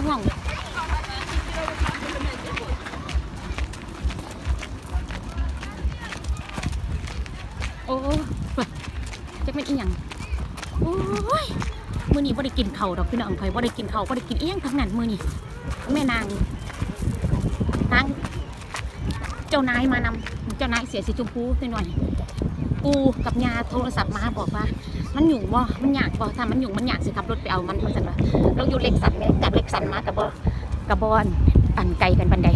ไม่ห่วงโอ้จะเป็นอีหยังโอ้ยมือนี้บ่ได้กินเข่าดอกพี่น้องไผ่บ่ได้กินเข่าบ่ได้กินเอียงทั้งนั้นมือนี้แม่นางนางเจ้านายมานำเจ้านายเสียสีชมพูไปหน่อยกูกับยาโทรศัพท์มาบอกว่า มันหยุ่งบ่มันยากบ่ถ้ามันหยุ่งมันยากสิขับรถไปเอามันว่าซั่นว่าเราอยู่เล็กสันแม่จากเล็กสันมากับบ่กับบอนอันไกลกันบันได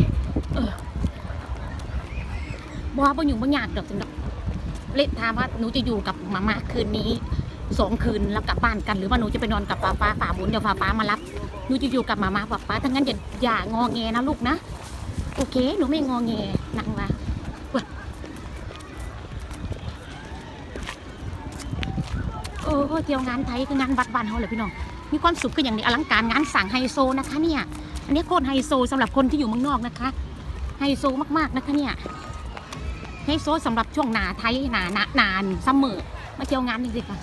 เออบ่ว่าบ่หยุ่งบ่ยากดอกจังดอกเล่นถามว่าหนูจะอยู่กับมาม่าคืนนี้สองคืนแล้วกลับบ้านกันหรือว่าหนูจะไปนอนกับฟ้าฟ้าฝาบุญเดี๋ยวฟ้าฟ้ามารับหนูจะอยู่กับมาม่าฟ้าฟ้าถ้างั้นอย่าอย่างอแงนะลูกนะ โอเค หนูไม่งอแงนั่งมา อ้เที่ยวงานไทยคืองานวัดบ้านเขาเลยพี่น้อง มีความสุขคืออย่างนี้อลังการงานสั่งไฮโซนะคะเนี่ย อันนี้โคตรไฮโซสำหรับคนที่อยู่เมืองนอกนะคะ ไฮโซมากๆนะคะเนี่ยให้โซสำหรับช่วงหนาไทยหนาหนานานซัมเมอร์มาเที่ยวงานจริงๆค่ะ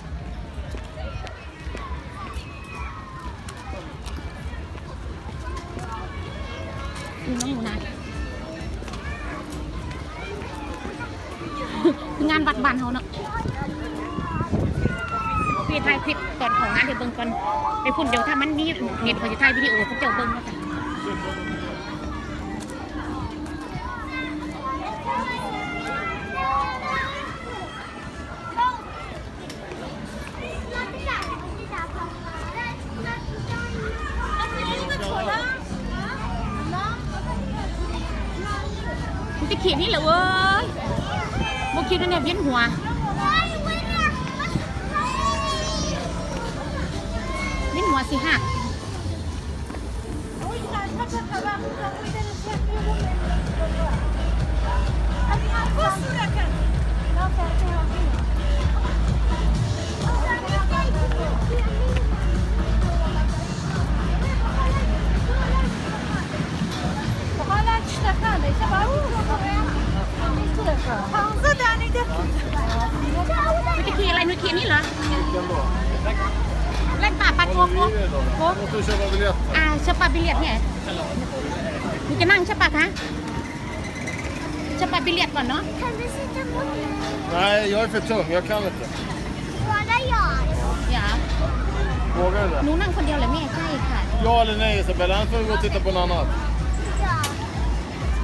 นี่น้องหนูนะคืองานวัดบ้านเขาเนาะ พี่ถ่ายคลิปก่อนของงานเดี๋ยวเบิ่งก่อนไปพุ่นเดี๋ยวถ้ามันมีเน็ตเขาจะถ่ายวิดีโอพวกเจ้าเบิ่งแล้วกันมันจะขีดนี่เหรอเว้ยโมคิดว่าเนี่ยเวียนหัว เวียนหัวสิหักมันจะขีดอะไรหนูขีดนี่เหรอ Vilken då? เล่นป่าปลาโก Vad โก blir det då? Måste du köpa biljett? อ่าเชปาบิเลียดเนี่ยหนูจะนั่งใช่ปะคะเชปาบิเลียดก่อนเนาะ Kan du sitta mot mig? Nej, jag är för tung. Jag kan inte. Bara jag? อย่า Vågar du หนู det? นั่งคนเดียวเหรอแม่ใช่ค่ะ Ja eller nej Isabella? Annars får vi gå och titta på något annat. Ja.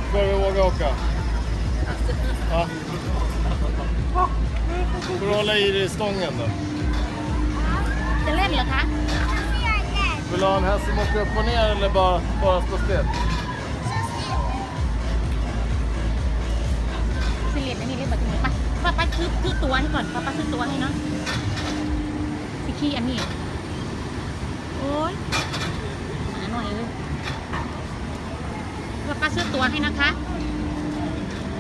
Ska vi våga åka? Ja. Får du hålla i dig i stången då? จะเล่นเหรอคะ Jag är rädd. Vill du ha en häst som åker upp och ner eller bara, bara stå still? สิเรียนอันนี้เรียนแบบนี้ปะป้าป้าซื้อซื้อตัวให้ก่อนป้าป้าซื้อตัวให้เนาะสิขี้อันนี้ โอ้ยหาหน่อยเลยป้าป้าซื้อตัวให้นะคะ